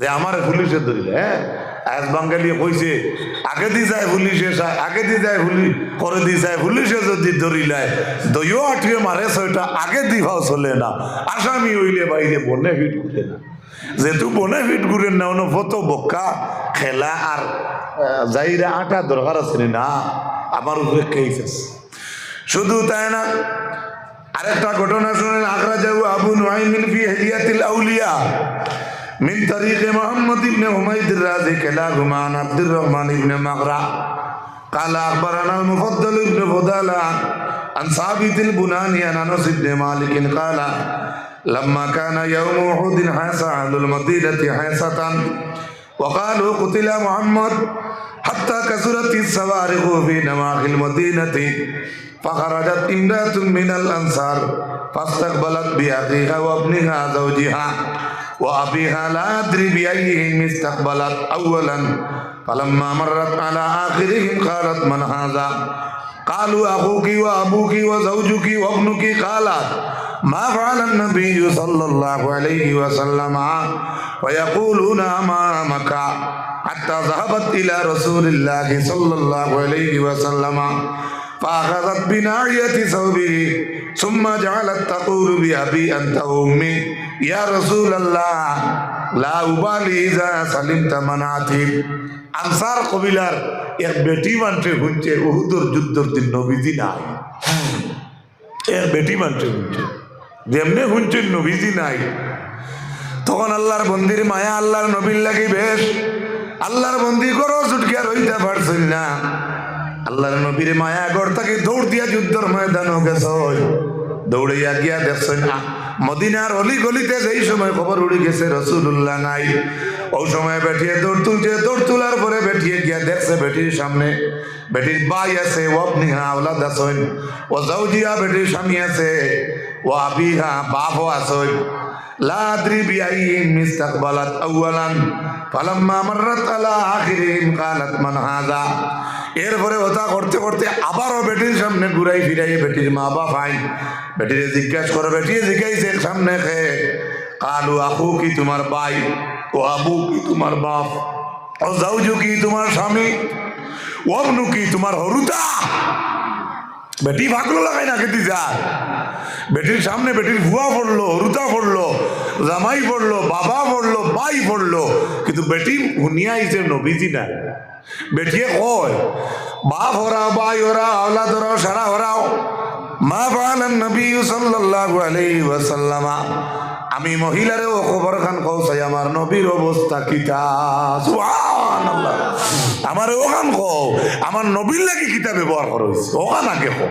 যে আমার পুলিশে ধরিলে হ্যাঁ আজ বাঙালি কইছে, আগে দি যায় পুলিশে আগে দি যায় পুলিশ করে দি যায় পুলিশে যদি ধরিলায়, দইও আটকে মারে ছয়টা, আগে দি ভাও চলে না। আসামি হইলে বাইরে বনে ফিট করে না। যেহেতু বনে ফিট করে না, অন্য ফটো বক্কা, খেলা আর যাইরা আটা দরকার আছে নি আমার উপরে আছে। শুধু তাই না, আরেকটা ঘটনা শুনেন আগ্রা যাব আবু নুআইমিন ফি হিলিয়াতিল আউলিয়া। من طريق محمد بن حميد الرازي كلاهما عن عبد الرحمن بن مغرى قال أخبرنا المفضل بن فضالة عن ثابت البناني عن أنس بن مالك قال لما كان يوم أحد حاس أهل المدينة حاسه وقالوا قتل محمد حتى كثرت الصوارخ في نواحي المدينة فخرجت امرأة من الأنصار فاستقبلت بأخيها وابنها زوجها. وأبيها لا أدري بأيهم استقبلت أولا فلما مرت على آخرهم قالت من هذا؟ قالوا أخوك وأبوك وزوجك وابنك قالت ما فعل النبي صلى الله عليه وسلم؟ ويقولون أمامك حتى ذهبت إلى رسول الله صلى الله عليه وسلم. فأخذت بناعية ثوبه ثم جعلت تقول بأبي أنت وأمي يا رسول الله لا أبالي إذا سلمت منعتي আনসার কবিলার এক বেটি মানতে শুনছে উহুদর যুদ্ধর দিন নবীজি নাই এক বেটি মানতে শুনছে যেমনি শুনছেন নবীজি নাই তখন আল্লাহর বন্দির মায়া আল্লাহর নবীর লাগি বেশ আল্লাহর বন্দি করো ছুটকিয়া রইতে পারছেন না আল্লাহ নবীর মায়া গড় তাকে দৌড় দিয়া যুদ্ধর ময়দান গেছ দৌড়িয়া গিয়া দেখছেন মদিনার অলি গলিতে যেই সময় খবর উড়ে গেছে রসুল্লাহ নাই। ওই সময় বেঠিয়ে দৌড় তুলছে, দৌড় তোলার পরে বেঠিয়ে গিয়া দেখছে বেটির সামনে, বেটির বাই আছে, ও আপনি আওলাদ আছেন, ও জৌজিয়া বেটির স্বামী আছে, ও আবি হা বাপ আছেন লাদ্রি বিআই আলা আখিরিহিম কালাত মান এরপরে ওটা করতে করতে আবারও বেটির সামনে ঘুরাই ফিরাই, বেটির মা বাপ আই। বেটিরে জিজ্ঞাসা করে বেটিয়ে জিজ্ঞাসে সামনে খেয়ে কালু আহু কি তোমার ভাই ও আবু কি তোমার বাপ? ও জাউজু কি তোমার স্বামী? অবনু কি তোমার হরুদা বেটি ভাগলো লাগাই না খেতে যায়। বেটির সামনে বেটির ভুয়া পড়ল হরুদা পড়ল, জামাই পড়ল, বাবা পড়ল বাই পড়ল, কিন্তু বেটি হুনিয়া আইছে, নবীজি নাই। বেটিয়ে কয়, বাপ হরাও বাই হরাও, আওলাদ হরাও সারা হরাও, মা ফালান নবী সাল্লাল্লাহু আলাইহি ওয়াসাল্লামা, আমি মহিলারে ও খবর খান কৌসাই আমার নবীর অবস্থা কিতা সুবহানাল্লাহ। আমার ওখান কও, আমার নবীর লাগি কিতা ব্যবহার করা হয়েছে ওখান আগে কও।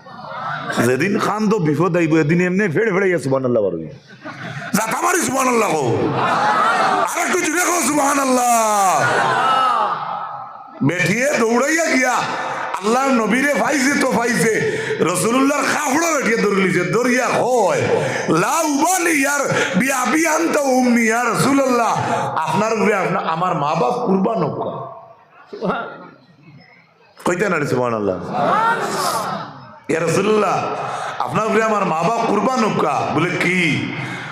যেদিন খান তো বিপদ আইব এদিন এমনি ফেড়ে ফেড়ে গিয়ে সুবান আল্লাহ পারবি যাতা মারি সুবান আল্লাহ কো আর একটু জুড়ে কো সুবান আল্লাহ বেঠিয়ে দৌড়াইয়া গিয়া আল্লাহ নবীরে পাইছে তো পাইছে রসুল্লাহর খাফড়ো বেঠিয়ে দৌড়লিছে দৌড়িয়া হয় লা উবালি ইয়ার বিয়া বিয়ান তো উম্মি ইয়া রসুল্লাহ আপনার উপরে আপনার আমার মা বাপ কুরবান হোক। কইতে না সুবান আল্লাহ। ইয়া রাসূলুল্লাহ আপনার উপরে আমার মা বাপ কুরবান হোকা বলে কি?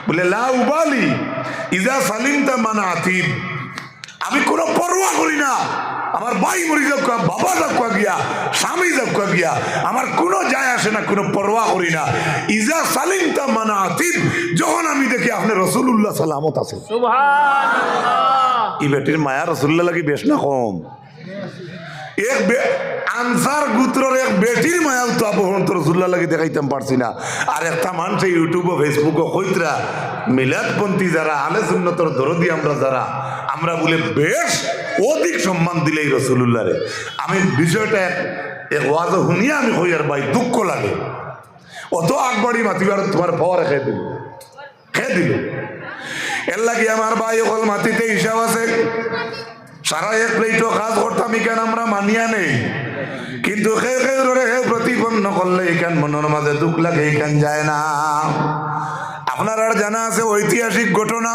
বলে লা উবালি ইজা সালিমতা মানা আতিব আমি কোনো পরোয়া করি না। আমার ভাই মরি যাক বাবা যাক গিয়া স্বামী যাক গিয়া। আমার কোনো যায় আসে না কোনো পরোয়া করি না। ইজা সালিমতা মানা আতিব যখন আমি দেখি আপনি রসুল্লাহ সালামত আছে ই বেটির মায়া রসুল্লাহ লাগি বেশ না কম। এক বে আনসার গুত্রর এক বেটির মায়াও তো আপন তো রসুল্লাহ লাগি দেখাইতাম পারছি না। আর একটা মানুষ ইউটিউব ফেসবুক কইতরা, মিলাদপন্থী যারা আলে সুন্নতর দরদি আমরা যারা, আমরা বলে বেশ অধিক সম্মান দিলে এই রসুল্লাহরে আমি বিষয়টা এক ওয়াজ শুনিয়া আমি হই আর ভাই, দুঃখ লাগে। অত আগবাড়ি মাতিবার তোমার পাওয়ার খেয়ে দিল। খেয়ে দিল। এর লাগি আমার ভাই হল মাটিতে হিসাব আছে। সারা এক প্লেটও কাজ করতাম কেন আমরা মানিয়া নেই। কিন্তু প্রতিপন্ন করলে এখান মনের মাঝে দুঃখ লাগে, এখান যায় না। আপনার আর জানা আছে ঐতিহাসিক ঘটনা?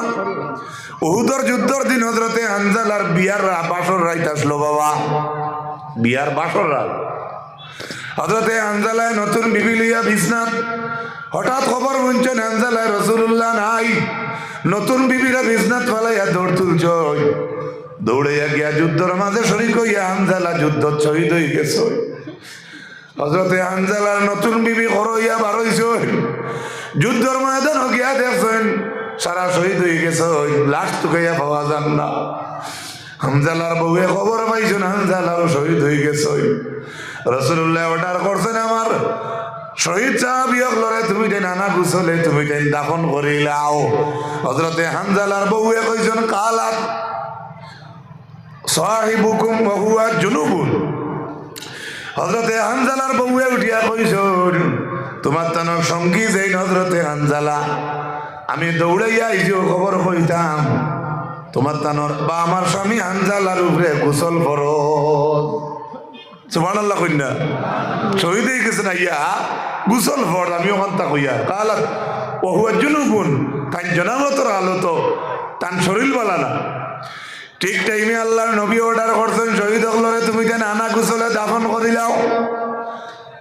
উহুদর যুদ্ধর দিন হজরতে হানজাল আর বিয়ার বাসর রাইত আসলো বাবা। বিয়ার বাসর রাত। হজরতে হানজালায় নতুন বিবি লইয়া বিছনাথ হঠাৎ খবর শুনছেন হানজালায় রসুল্লাহ নাই। নতুন বিবিরা বিছনাথ ফালাইয়া দৌড় তুলছ দৌড়াইয়া গিয়া যুদ্ধর মাঝে শরিক হইয়া হানজালা যুদ্ধ শহীদ হয়ে গেছে। হজরতে হানজালার নতুন বিবি হরইয়া বার হইছে। যুদ্ধর ময়দান গিয়া দেখছেন, সারা শহীদ হয়ে গেছে। লাশ টুকাইয়া পাওয়া যান না। হামজালার বউয়ে খবর পাইছেন হামজালারও শহীদ হয়ে গেছে। রসুল্লাহ অর্ডার করছেন আমার, শহীদ সাহাবিয়ক লড়ে তুমি যে নানা গুছলে তুমি যে দাফন করিলাও। হজরতে হামজালার বউয়ে কইছেন কালাত সাহিবুকুম বহুয়া জুনুবুন। হজরতে হানজালার বউয়ে উঠিয়া কইছন তোমার তানক সঙ্গী যেই হজরতে হানজালা। আমি দৌড়াইয়া আইজিও খবর কইতাম, তোমার তানর বা আমার স্বামী হানজালার উপরে গোসল ফরজ। সুমান আল্লাহ কন্যা শহীদ হয়ে গেছে না ইয়া গুসল ফর আমি ওখান তা কইয়া। কালাত ওহুয়া জুনুবুন তাই জনামতর আলোত তান শরীর বালা না। ঠিক টাইমে আল্লাহর নবী অর্ডার করছেন, শহীদ হকলরে তুমি যেন আনা গুসলে দাফন করিলাও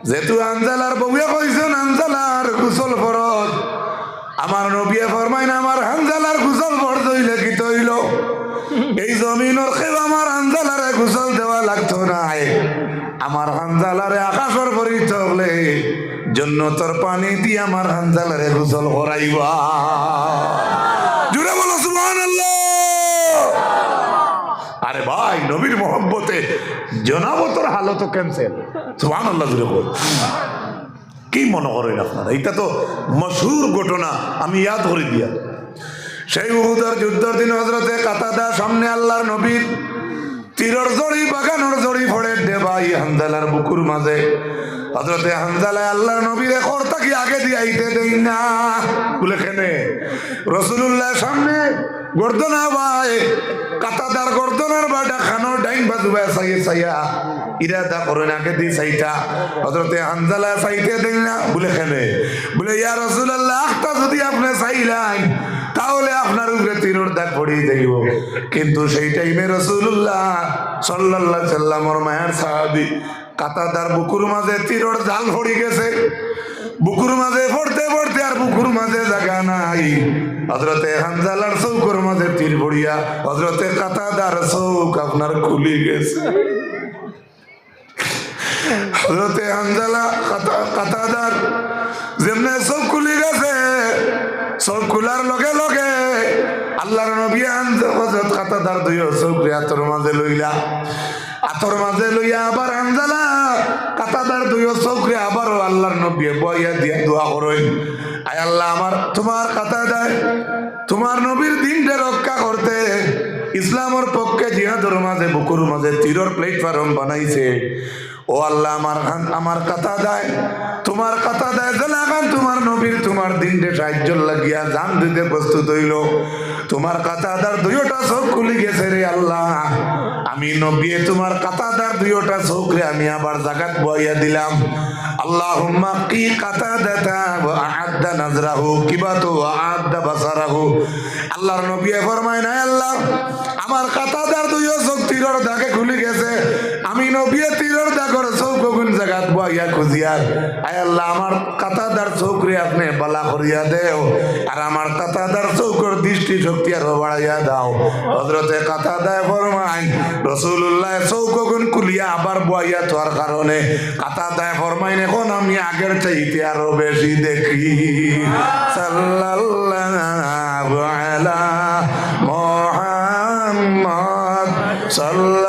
যেহেতু আনজালার বউয়ে কইছেন আনজালার গুসল ফরজ। আমার নবিয়ে ফরমাইন, আমার হানজালার গুসল ফরজ কি তৈল? এই জমিনের কেউ আমার হানজালারে গুসল দেওয়া লাগতো না আমার হানজালারে আকাশর পরিত হলে জন্নতর পানি দিয়ে আমার হানজালারে গুসল করাইবা জুড়ে বলো সুবহানাল্লাহ আরে ভাই, নবীর মোহব্বতে। জনাবতর হালত ক্যান্সেল সুহান আল্লাহ জুড়ে বল। কি মনে করেন আপনারা? এটা তো মশহুর ঘটনা, আমি ইয়াদ করে দিয়া। সেই উহুদার যুদ্ধর দিন হজরতে কাতাদা সামনে আল্লাহর নবীর তীরর জড়ি, বাগানোর জড়ি ফড়ে দেবাই হামদালার বুকুর মাঝে। হজরতে হামদালায় আল্লাহর নবীর এখন তাকে আগে দিয়ে আইতে দেই না? রসুল্লাহ সামনে গর্দনা ভাই কাতাদার গর্দনার বাটা খানোর ডাইন বাজুবা সাইয়ে সাইয়া। ইরাদা করেন আগে দি সাইটা। হজরতে হানজালা সাইতে দেন না, বলে কেনে বলে, ইয়া রসুল্লাহ আখটা যদি আপনি চাইলেন তাহলে আপনার উপরে তীরের দাগ পড়িয়ে দেব কিন্তু সেই টাইমে রসুল্লাহ সাল্লাল্লাহ সাল্লামর মায়ের সাহাবি কাতাদার বুকুর মাঝে তীরের জাল পড়ি গেছে। বুকুর মাঝে পড়তে পড়তে আর বুকুর মাঝে জায়গা নাই। হজরতে হানজালার চৌকর মাঝে তীর পড়িয়া হজরতে কাতাদার চৌক আপনার খুলি গেছে। হজরতে হানজালা কাতা- কাতাদার যেমনে চোখ খুলি গেছে চোখ খোলার লগে লগে আল্লাহর নবী হজরত কাতাদার দুই চোখ আতর মাঝে লইলা। আতর মাঝে লইয়া আবার আনজালা কাতাদার দুই চোখরে আবারও আল্লাহর নবী বইয়া দিয়া দোয়া করেন। আয় আল্লাহ, আমার তোমার কাতা দেয়। তোমার নবীর দিনটা রক্ষা করতে। ইসলামের পক্ষে জিহাদর মাঝে, বুকুর মাঝে তীরর প্লেটফর্ম বানাইছে। ও আল্লাহ, আমার আমার কথা দেয়। তোমার কথা দেয় যে লাগান তোমার নবীর, তোমার দিনটে সাহায্য লাগিয়া জান দিতে প্রস্তুত হইল। তোমার কাতাদার দুইটা চোখ খুলি গেছে রে আল্লাহ। আমি নবিয়ে তোমার কাতাদার দুইটা চোখ রে আমি আবার জাগাত বইয়া দিলাম। আল্লাহুম্মা কি কাতাদাতা ওয়া আ'adda নাজরাহু, কিবা তো ওয়া আ'adda বাসারাহু। আল্লাহর নবী ফরমায় না আল্লাহ, আমার কাতাদার দুইও চোখ তীর দাগে খুলি গেছে। আমি নবী তীর দাগর কোন জায়গাত বইয়া খুঁজিয়া আয় আল্লাহ, আমার কাতাদার চোখ রে আপনি বালা করিয়া দেও। আর আমার কাতাদার চৌকর দৃষ্টি শক্তি আরও বাড়াইয়া দাও। হজরতে কাতাদায় ফরমাই রসুল্লাহ চৌক গুণ কুলিয়া আবার বইয়া তোর কারণে। কাতাদায় ফরমাইন এখন আমি আগের চাইতে আরও বেশি দেখি। সাল্লাল্লাহু আলা মুহাম্মদ সাল্লাল্লাহু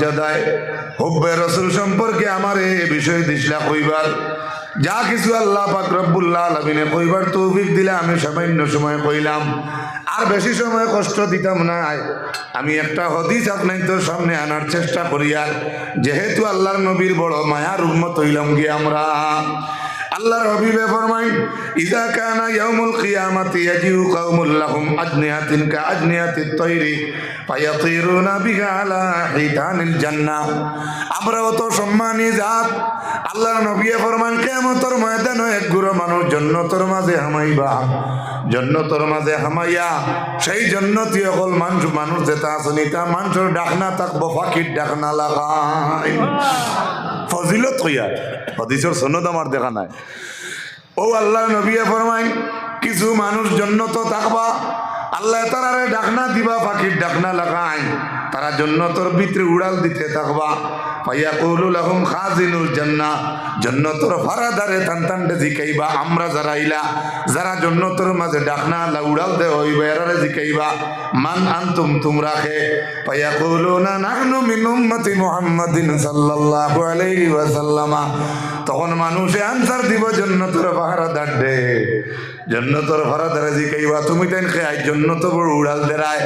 সাজ্জাদায় হুব্বে রসুল সম্পর্কে আমার এ বিষয়ে দিসলা কইবার। যা কিছু আল্লাহ পাক রব্বুল্লাহ আলমিনে কইবার তৌফিক দিলে আমি সামান্য সময় কইলাম। আর বেশি সময় কষ্ট দিতাম না। আমি একটা হদিস তোর সামনে আনার চেষ্টা করিয়া, যেহেতু আল্লাহর নবীর বড় মায়ার উন্মত হইলাম গিয়ে আমরা। আল্লাহর হবিবে ফরমাই, ইদা কানা ইয়াউমুল কিয়ামাতি ইয়াজিউ কওমুল লাহুম আজনিয়াতিন কা আজনিয়াতিত তায়রি ফায়াতিরুনা বিহা আলা হিতানিল জান্নাহ। আমরা অত সম্মানী জাত। আল্লাহর নবী ফরমান কিয়ামতের ময়দানে এক গুরু মানুষ জান্নাতের মাঝে হামাইবা, জান্নাতের মাঝে হামাইয়া, সেই জান্নাতি অকল মানুষ মানুষ যেটা আছে তা মানুষের ডাকনা থাকব, ফাঁকির ডাকনা লাগাই। ফজিলত কইয়া হদিসর সনদ আমার দেখা নাই। ও আল্লাহ নবিয়া ফরমাই কিছু মানুষ জন্নত থাকবা, আল্লাহ তারারে ডাকনা দিবা পাখির ডাকনা লাগাই তারা জন্নতর ভিতরে উড়াল দিতে থাকবা। পাইয়া কৌলুল আহম খাজিনুল জান্না জন্নতর ফারাদারে টান টানটে জিকাইবা। আমরা যারা ইলা, যারা জন্নতর মাঝে ডাকনা আল্লাহ উড়াল দে হইবা, এরারে জিকাইবা। মান আনতুম তোমরা খে? পাইয়া কৌলুনা নাহনু মিন উম্মতি মুহাম্মাদিন সাল্লাল্লাহু আলাইহি ওয়াসাল্লামা। তখন মানুষে আনসার দিব জন্নতর পাহারাদার দে জন্নতর পাহারাদারে জিকাইবা তুমি তাই খেয়াই জন্নত বড় উড়াল দেরায়।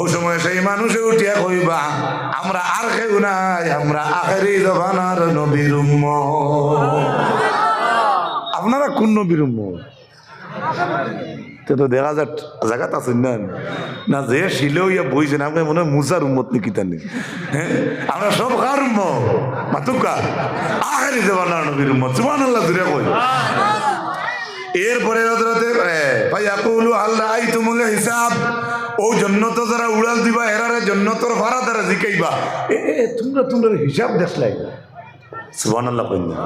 ওই সময় সেই মানুষে উঠিয়া কইবা, আমরা আর কেউ নাই, আমরা আখেরি জবানার নবীর। আপনারা কোন নবীর? তে তো দেখা যাক জায়গাত আছেন না? না, যে শিলেও ইয়া বইছেন আমাকে মনে হয় মুসার উম্মত নাকি তানি? হ্যাঁ আমরা সব কার উম্মত, মাতুকা, আখেরি জবানার নবীর উম্মত। সুবহানাল্লাহ দূরে কই। এরপরে হজরতে ভাই আকুলু আল্লাহ তুমুল হিসাব। ও জন্নত যারা উড়াল দিবা, এরারে জন্নতর ভাড়া দ্বারা জিকাইবা। এ তোমরা তোমরা হিসাব দেখলাই সুবহানাল্লাহ কইনা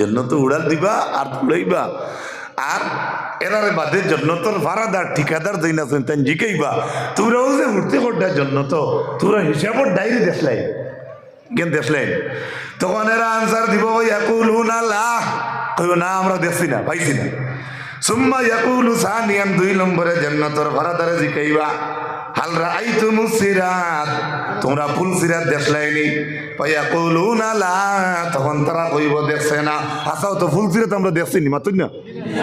জন্নত উড়াল দিবা আর উড়াইবা আর এরারে বাদে জন্নতর ভাড়াদার ঠিকাদার দিন আছেন তাই জিকাইবা। তোমরাও যে উঠতে করটা জন্নত, তোমরা হিসাবর ডায়েরি দেখলাই। কেন দেখলেন? তখন এরা আনসার দিব ইয়াকুল আল্লাহ। কইব না, আমরা দেখছি না, পাইছি না। সুম্মা ইয়াকুলু সানিয়ান, দুই নম্বরে জান্নাতর ভাড়াদারে জিকাইবা, হাল রাআইতুমু সিরাত? তোমরা ফুল সিরাত দেখলাইনি। ফায়াকুলুনা লা, তখন তারা কইব, দেখছে না। আসাও তো ফুল সিরাত আমরা দেখছি নি মাতুই না?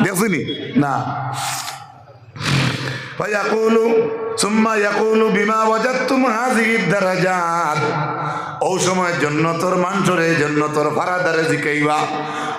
দেখছি নি। না ফায়াকুলু, সুম্মা ইয়াকুলু বিমা ওয়াজাদতুম হাযিহি দারাজাত। ও সময় জন্নতর মানসরে জন্নতর ফারাদারে জিকাইবা।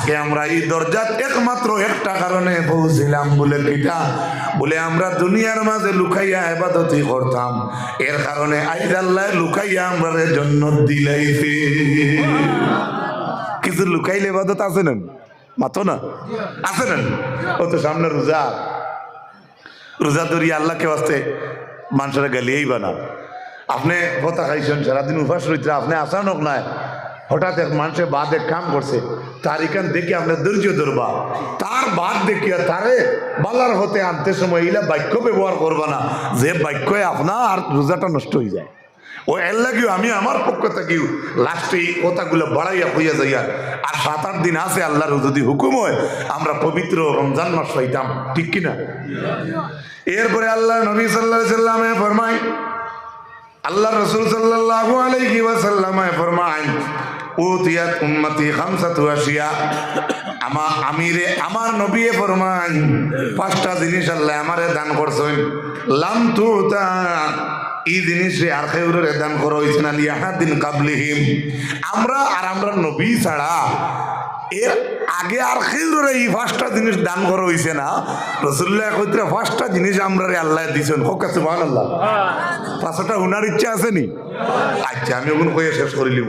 আজকে আমরা এই দরজাত একমাত্র একটা কারণে পৌঁছিলাম বলে কিটা বলে আমরা দুনিয়ার মাঝে লুকাইয়া এবাদতি করতাম। এর কারণে আইজ আল্লাহ লুকাইয়া আমরা জন্নত দিলাইছে। কিছু লুকাইলে এবাদত আছে না? মাতো না? আছে না? ও তো সামনে রোজা। রোজা ধরিয়া আল্লাহকে বাঁচতে মানুষেরা গালিয়েই বানা আপনি কথা খাইছেন, সারাদিন উপাস রইতে, আপনি আসান হোক নাই। হঠাৎ এক মানুষের বাদ এক কাম করছে, তার এখান দেখে আপনার ধৈর্য ধরবা। তার বাদ দেখিয়া তারে বালার হতে আনতে সময় এইলা বাক্য ব্যবহার করবা না। যে বাক্যে আপনার রোজাটা নষ্ট হয়ে যায়। ও এর লাগিও আমি আমার পক্ষ থেকেও লাস্টে এই কথাগুলো বাড়াইয়া হইয়া যাইয়া, আর সাত আট দিন আছে আল্লাহর যদি হুকুম হয়, আমরা পবিত্র রমজান মাস পাইতাম, ঠিক কিনা এরপরে আল্লাহ নবী সাল্লাহ সাল্লামে ফরমাই আল্লাহ রসুল সাল্লাল্লাহু আলাইহি ওয়াসাল্লামে ফরমায় উতিয়াত উম্মতি খামসাতু আশিয়া আমা আমিরে, আমার নবী ফরমান পাঁচটা জিনিস আল্লাহ আমারে দান করছেন। লাম তুতা, এই জিনিস আর কেউরে দান করা হয়েছে না, লিয়াহাদিন কাবলিহিম। আমরা আর আমরা নবী ছাড়া এর আগে আর কেউরে এই পাঁচটা জিনিস দান করা হয়েছে না। রসুল্লাহ কইতে পাঁচটা জিনিস আমরা আল্লাহ দিছেন। হোক আছে আল্লাহ পাঁচটা উনার ইচ্ছা আছে নি? আচ্ছা আমি ওগুলো কইয়া শেষ করিলিম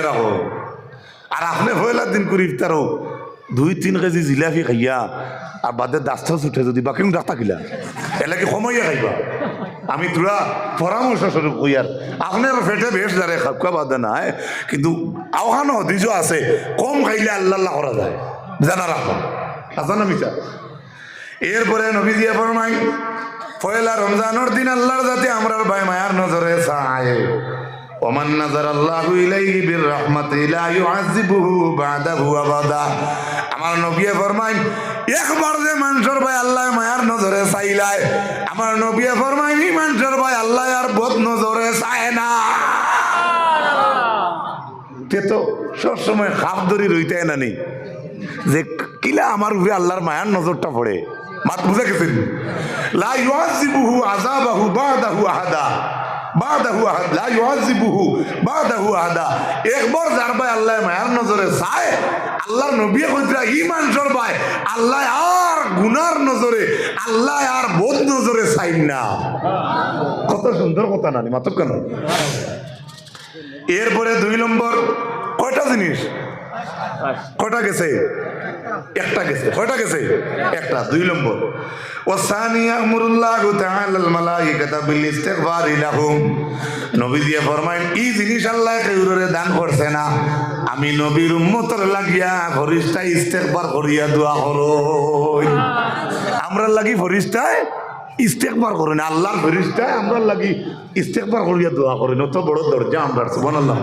কুনিয়া রাখো আর আপনি পয়লার দিন করে ইফতারও দুই, তিন কেজি জিলাপি খাইয়া আর বাদে দাস্ত উঠে যদি বাকি রাস্তা কিলা। এলাকি সময়ে খাইবা। আমি তোরা পরামর্শ স্বরূপ কইয়ার আপনার পেটে বেশ দাঁড়ে খাপকা বাদে নাই। কিন্তু আওহানো হদিজ আছে, কম খাইলে আল্লাহ করা যায়। জানা রাখো আছে না মিছা এরপরে নবী দিয়ে ফরমাই পয়লা রমজানের দিন আল্লাহর যাতে আমরার ভাই মায়ার নজরে চায়। ওমান নাজার আল্লাহ ইলাইহি বির রাহমাতি লা ইউআযিবুহু বাদাহু আবাদা। আমার নবী ফরমাই একবার যে মানুষের ভাই আল্লাহ মায়ার নজরে চাইলাই আমার নবী ফরমাই এই মানুষের ভাই আল্লাহ আর বদ নজরে চায় না। তে তো সবসময় খাপ ধরি রইতে না নেই যে কিলা আমার উপরে আল্লাহর মায়ার নজরটা পড়ে। মাত বুঝে গেছেন? লা ইউআযিবুহু আযাবাহু বাদাহু আহাদা। আল্লাহ নজরে আল্লাহ আর নজরে, আল্লাহ আর বোধ নজরে না। কত সুন্দর এরপরে দুই নম্বর, কয়টা জিনিস? কয়টা গেছে? একটা গেছে। কয়টা গেছে? একটা, দুই নম্বর। ওসানি আমরুল্লাহ তাআলাল মালাইকাতা বিল ইস্তিগফারি লাহুম। নবী দিয়ে ফরমাইন এই জিনিস আল্লাহ কেউরে দান করছে না। আমি নবীর উম্মতর লাগিয়া ফরিস্তা ইস্তেগফার করিয়া দোয়া করো। আমরা লাগি ফরিস্তায় ইস্তেকবার করেন আল্লাহর ফেরিস্তায় আমরা লাগি ইস্তেকবার করিয়া দোয়া করেন অত বড় দরজা আমরা, সুবহানাল্লাহ।